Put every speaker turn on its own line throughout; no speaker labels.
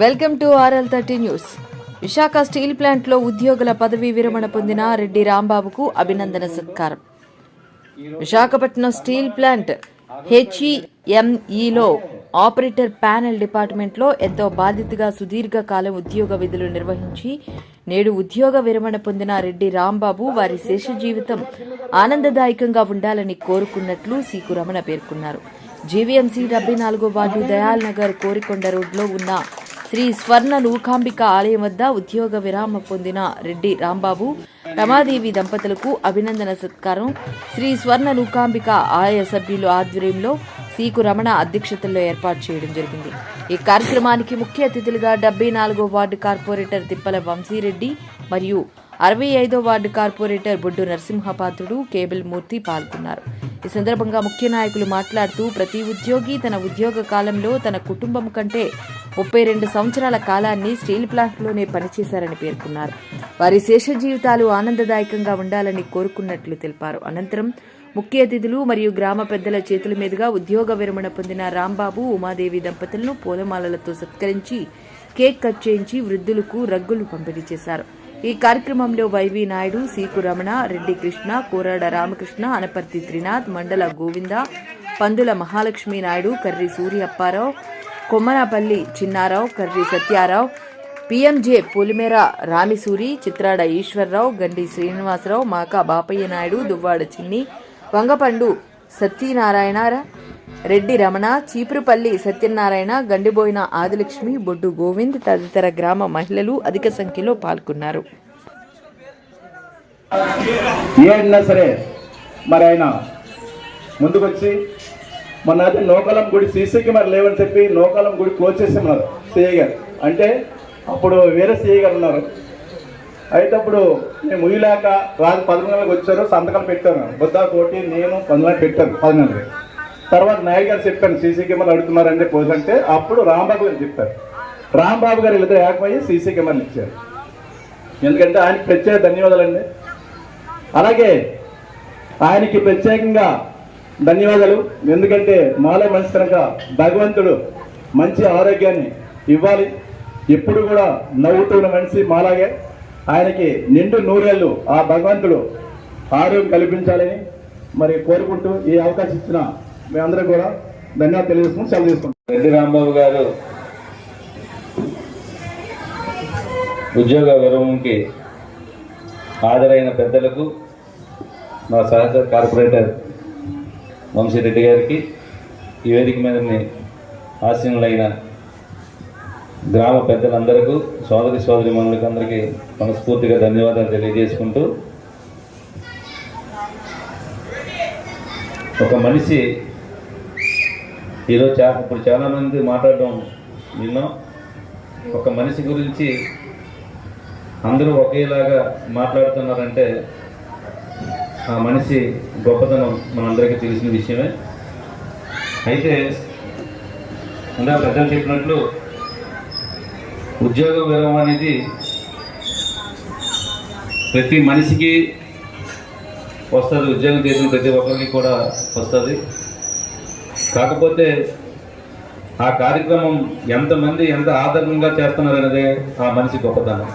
Welcome to RL thirty news. Visakha steel ప్లాంట్లో ఉద్యోగుల పదవీ విరమణ పొందిన రెడ్డి రాంబాబుకు అభినందన సత్కారం. విశాఖపట్నం స్టీల్ ప్లాంట్ హెచ్ఈఎంఈలో ఆపరేటర్ ప్యానెల్ డిపార్ట్మెంట్లో ఎంతో బాధితుగా సుదీర్ఘకాలం ఉద్యోగ విధులు నిర్వహించి నేడు ఉద్యోగ విరమణ పొందిన రెడ్డి రాంబాబు వారి శేష జీవితం ఆనందదాయకంగా ఉండాలని కోరుకున్నట్లు సీకు రమణ పేర్కొన్నారు. జీవీఎంసీ డెబ్బై నాలుగో వార్డు దయాల్ నగర్ కోరికొండ రోడ్లో ఉన్న శ్రీ స్వర్ణ నూకాంబిక ఆలయం వద్ద ఉద్యోగ విరామ పొందిన రెడ్డి రాంబాబు రమాదేవి దంపతులకు అభినందన సత్కారం. శ్రీ స్వర్ణ నూకాంబిక ఆలయ సభ్యులు ఆధ్వర్యంలో సీకు రమణ అధ్యక్షతల్లో ఏర్పాటు చేయడం జరిగింది. ఈ కార్యక్రమానికి ముఖ్య అతిథులుగా డెబ్బై నాలుగో వార్డు కార్పొరేటర్ తిప్పల వంశీరెడ్డి మరియు అరవై ఐదో ward corporator Boddu Narasimha Patrudu cable Murthy పాల్గొన్నారు. ఈ సందర్భంగా ముఖ్య నాయకులు మాట్లాడుతూ ప్రతి ఉద్యోగి తన ఉద్యోగ కాలంలో తన కుటుంబం కంటే ముప్పై రెండు సంవత్సరాల కాలాన్ని స్టీల్ ప్లాంట్లోనే పనిచేశారని పేర్కొన్నారు. వారి శేష జీవితాలు ఆనందదాయకంగా ఉండాలని కోరుకున్నట్లు తెలిపారు. అనంతరం ముఖ్య అతిథులు మరియు గ్రామ పెద్దల చేతుల మీదుగా ఉద్యోగ విరమణ పొందిన రాంబాబు ఉమాదేవి దంపతులను పూలమాలలతో సత్కరించి కేక్ కట్ చేయించి వృద్ధులకు రగ్గులు పంపిణీ చేశారు. ఈ కార్యక్రమంలో Y V Naidu Seeku Ramana Reddy Krishna Korada Ramakrishna Anaparthi Trinath Mandala Govinda Pandula Mahalakshmi Naidu Karri Suryapparao Kommanapalli Chinnarao Karri Satyarao PMJ Pulimera Ramisuri Chitrada Eswararao Gandi Srinivasarao Maka Bapayya Naidu Duvvada చిన్ని వంగపండు సత్యనారాయణ రెడ్డి రమణ చీపురుపల్లి సత్యనారాయణ గండిబోయిన ఆదిలక్ష్మి బొడ్డు గోవింద్ తదితర గ్రామ మహిళలు అధిక సంఖ్యలో పాల్గొన్నారు.
ఏడినా సరే మరి ఆయన ముందుకొచ్చి మొన్న అయితే నోకలం గుడి సీసీకి మరి లేవని చెప్పి నోకలం గుడి క్లోజ్ చేసేమన్నారు సిఐ గారు. అంటే అప్పుడు వేరే సిఐ గారు ఉన్నారు. అయితే అప్పుడు మేము ముయ్యలేక రాజు పదకొండు వచ్చారు సంతకాలు పెట్టాను బుద్ధా కోటి నేను పంతొమ్మిది పెట్టాను పదిహేను తర్వాత నాయక్ గారు చెప్పాను సీసీ కెమెరాలు అడుగుతున్నారంటే పోజ్ అంటే అప్పుడు రాంబాబు గారు చెప్పారు. రాంబాబు గారు వీళ్ళతో ఏకమయ్యి సీసీ కెమెరాలు ఇచ్చారు. ఎందుకంటే ఆయనకి ప్రత్యేక ధన్యవాదాలండి. అలాగే ఆయనకి ప్రత్యేకంగా ధన్యవాదాలు. ఎందుకంటే మాలో మనిషి కనుక భగవంతుడు మంచి ఆరోగ్యాన్ని ఇవ్వాలి. ఎప్పుడు కూడా నవ్వుతున్న మనిషి మాలాగే. ఆయనకి నిండు నూరేళ్ళు ఆ భగవంతుడు ఆరోగ్యం కల్పించాలని మరి కోరుకుంటూ ఈ అవకాశం ఇచ్చిన మేమందరం కూడా ధన్యవాదాలు తెలియజేసుకుని సెలవు తీసుకుంటాం.
రెడ్డి రాంబాబు గారు ఉద్యోగ విరమంకి హాజరైన పెద్దలకు మా సహచర కార్పొరేటర్ వంశీరెడ్డి గారికి ఈ వేదిక మీద ఆశీనులైన గ్రామ పెద్దలందరికీ సోదరి సోదరి మనులకి అందరికీ మనస్ఫూర్తిగా ధన్యవాదాలు తెలియజేసుకుంటూ ఒక మనిషి ఈరోజు చా ఇప్పుడు చాలామంది మాట్లాడడం విన్నాం. ఒక మనిషి గురించి అందరూ ఒకేలాగా మాట్లాడుతున్నారంటే ఆ మనిషి గొప్పతనం మనందరికీ తెలిసిన విషయమే. అయితే ఇందాక పెద్దలు చెప్పినట్లు ఉద్యోగ విరమణ అనేది ప్రతి మనిషికి వస్తుంది. ఉద్యోగం చేసిన ప్రతి ఒక్కరికి కూడా వస్తుంది. కాకపోతే ఆ కార్యక్రమం ఎంతమంది ఎంత ఆదరణంగా చేస్తున్నారనేదే ఆ మనిషి గొప్పతనం.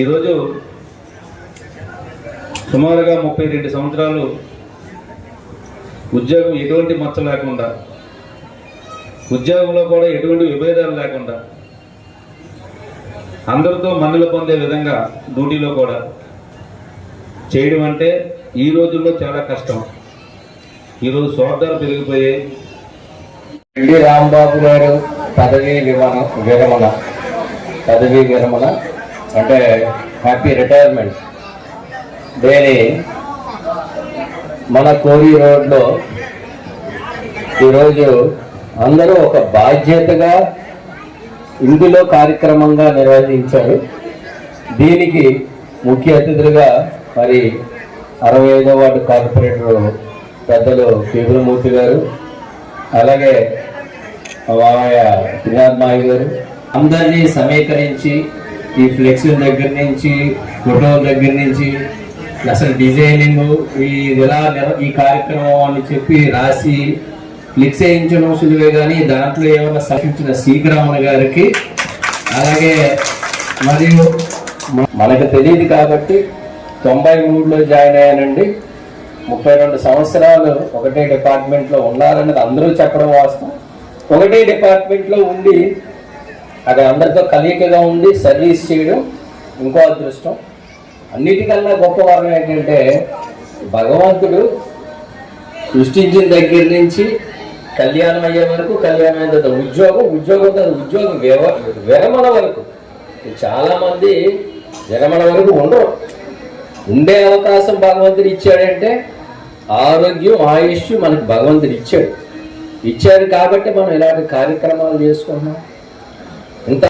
ఈరోజు సుమారుగా ముప్పై రెండు సంవత్సరాలు ఉద్యోగం ఎటువంటి మచ్చ లేకుండా ఉద్యోగంలో కూడా ఎటువంటి విభేదాలు లేకుండా అందరితో మన్నులు పొందే విధంగా డ్యూటీలో కూడా చేయడం అంటే ఈ రోజుల్లో చాలా కష్టం. ఈరోజు స్వార్థాలు పెరిగిపోయాయి
రెడ్డి రాంబాబు గారు పదవీ విరమణ విరమణ పదవీ విరమణ అంటే హ్యాపీ రిటైర్మెంట్. దేని? మన కోరి రోడ్లో ఈరోజు అందరూ ఒక బాధ్యతగా ఇందులో కార్యక్రమంగా నిర్వహించారు. దీనికి ముఖ్య అతిథులుగా మరి అరవై ఐదో వార్డు కార్పొరేటర్ పెద్దలు కేబులమూర్తి గారు అలాగే మామయ్య త్రినాథ్ మాయ గారు. అందరినీ సమీకరించి ఈ ఫ్లెక్సీల దగ్గర నుంచి ఫోటోల దగ్గర నుంచి అసలు డిజైనింగ్ ఈ ఎలా ఈ కార్యక్రమం అని చెప్పి రాసి ఫ్లిక్స్ వేయించడం సులువే కానీ దాంట్లో ఏమైనా సహించిన శ్రీరామన్ గారికి అలాగే మరియు మనకు తెలియదు కాబట్టి తొంభై మూడులో జాయిన్ అయ్యానండి. ముప్పై రెండు సంవత్సరాలు ఒకటే డిపార్ట్మెంట్లో ఉన్నారన్నది అందరూ చెప్పడం వాస్తవం. ఒకటే డిపార్ట్మెంట్లో ఉండి అది అందరితో కలియకగా ఉండి సర్వీస్ చేయడం ఇంకో అదృష్టం. అన్నిటికన్నా గొప్ప వరం ఏంటంటే భగవంతుడు సృష్టించిన దగ్గర నుంచి కళ్యాణం అయ్యే వరకు కళ్యాణం అయిన తర్వాత ఉద్యోగం ఉద్యోగం తర్వాత ఉద్యోగం వివ- విరమణ వరకు. చాలామంది విరమణ వరకు ఉండరు. ఉండే అవకాశం భగవంతుడు ఇచ్చాడంటే ఆరోగ్యం ఆయుష్ మనకు భగవంతుడు ఇచ్చాడు. ఇచ్చాడు కాబట్టి మనం ఇలాంటి కార్యక్రమాలు చేసుకున్నాం ఇంత